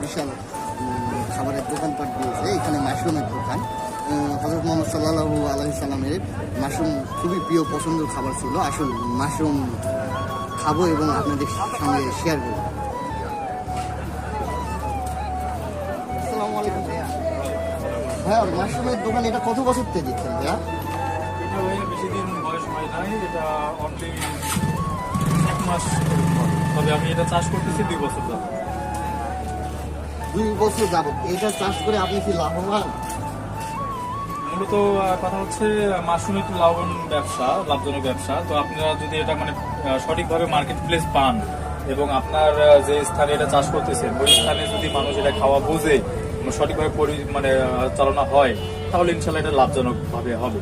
বিশাল খাবারের দোকানপাট দিয়েছে এখানে মাশরুমের দোকান হজরত মোহাম্মদ সাল্লাহু আলহি সাল্লামের মাশরুম খুবই প্রিয় পছন্দের খাবার ছিল আসুন মাশরুম খাব এবং আপনাদের সঙ্গে শেয়ার করব আসসালামু আলাইকুম। ভাইয়া মাশরুমের দোকান এটা কত বছর থেকে দিচ্ছেন ভাইয়া বেশি দিন বয়স হয় নাই এটা অনলি এক মাস তবে আমি এটা চাষ করতেছি দুই বছর যাবত দুই বছর যাবত এটা চাষ করে আপনি কি লাভবান? মূলত কথা হচ্ছে লাভবান ব্যবসা লাভজনক ব্যবসা। তো আপনারা যদি এটা মানে সঠিকভাবে মার্কেট প্লেস পান এবং আপনার যে স্থানে এটা চাষ করতেছেন ওই স্থানে যদি মানুষ এটা খাওয়া বোঝে সঠিকভাবে পরি মানে চালনা হয় তাহলে ইনশাল্লাহ এটা লাভজনক ভাবে হবে।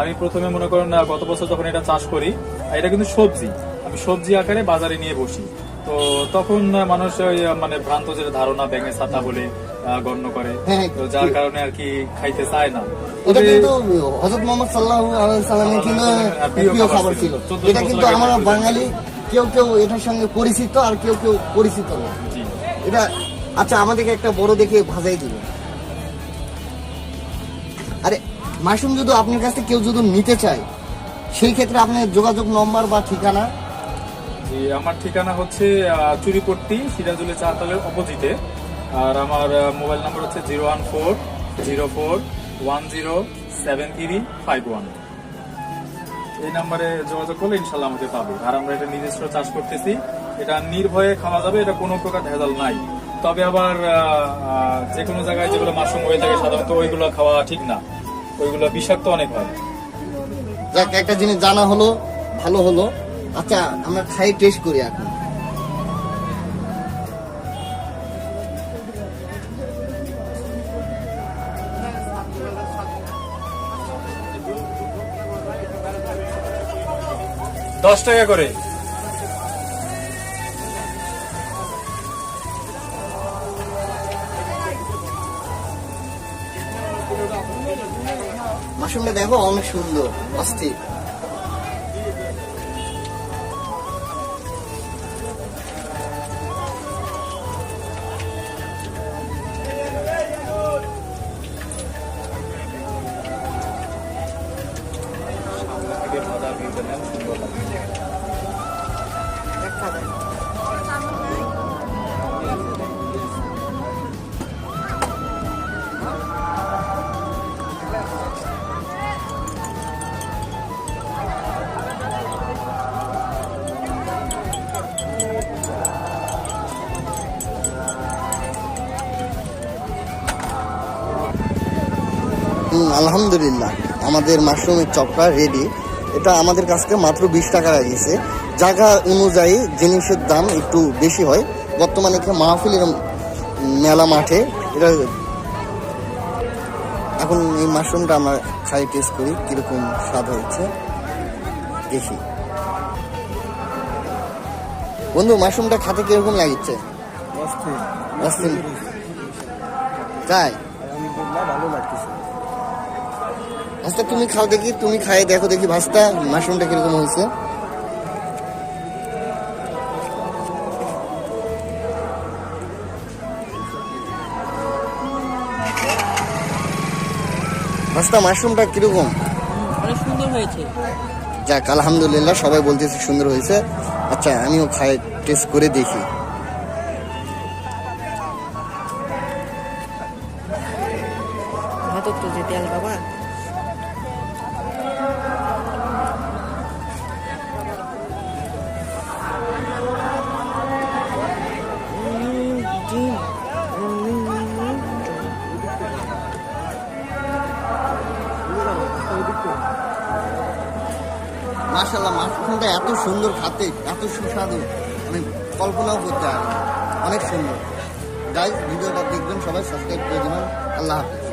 আমি প্রথমে মনে করেন গত বছর যখন এটা চাষ করি এটা কিন্তু সবজি। আমি সবজি আকারে বাজারে নিয়ে বসি। তো তখন মানুষ ওই মানে ভ্রান্ত যে ধারণা ব্যাঙে ছাতা বলে গণ্য করে। হ্যাঁ, তো যার কারণে আর কি খাইতে চায় না। এটা কিন্তু হজরত মোহাম্মদ সাল্লাহ সাল্লামের কিন্তু প্রিয় খাবার ছিল। এটা কিন্তু আমরা বাঙালি কেউ কেউ এটার সঙ্গে পরিচিত আর কেউ কেউ পরিচিত না। এটা আচ্ছা আমাদেরকে একটা বড় দেখে ভাজাই দিবেন। মাশরুম যদি আপনার কাছে কেউ যদি নিতে চায়, সেই ক্ষেত্রে আপনার যোগাযোগ নম্বর বা ঠিকানা? জি, আমার ঠিকানা হচ্ছে চুরিপট্টি সিরাজুল চারতলের অপোজিটে। আর আমার মোবাইল নাম্বার হচ্ছে zero one four, zero four, one zero, seven three, five one. এই নাম্বারে যোগাযোগ করলে ইনশাল্লাহ আমাকে পাবে। আর আমরা এটা নিজস্ব চাষ করতেছি। এটা নির্ভয়ে খাওয়া যাবে, এটা কোনো প্রকার ভেজাল নাই। তবে আবার যে কোনো জায়গায় যেগুলো মাশরুম হয়ে থাকে, সাধারণত ওইগুলো খাওয়া ঠিক না। ওইগুলো বিষাক্ত অনেক হয়। যাক একটা জিনিস জানা হলো ভালো হলো। আচ্ছা আমরা খাই টেস্ট করি এখন। দশ টাকা করে। মাশরুমটা দেখো অনেক সুন্দর অস্থির। আলহামদুলিল্লাহ আমাদের মাশরুমের চপটা রেডি এটা আমাদের কাছ থেকে মাত্র বিশ টাকা লাগিয়েছে। জায়গা অনুযায়ী জিনিসের দাম একটু বেশি হয়। বর্তমানে এখানে মাহফিলের মেলা মাঠে এটা এখন এই মাশরুমটা আমরা খাই টেস্ট করি কীরকম স্বাদ হয়েছে দেখি। বন্ধু মাশরুমটা খাতে কীরকম লাগিচ্ছে তাই আচ্ছা তুমি খাও দেখি তুমি খাই দেখো দেখি ভাস্তা মাশরুমটা কীরকম হয়েছে? ভাস্তা মাশরুমটা কীরকম? অনেক সুন্দর হয়েছে। যাক আলহামদুলিল্লাহ সবাই বলতেছে সুন্দর হয়েছে। আচ্ছা আমিও খাই টেস্ট করে দেখি। তো যে তেল বাবা। মাশাল্লাহ মাশরুমটা এত সুন্দর খাতে, এত সুস্বাদু। আমি কল্পনাও করতে পারি অনেক সুন্দর। গাইজ ভিডিওটা দেখবেন, সবাই সাবস্ক্রাইব করে দেবেন। আল্লাহ হাফিজ।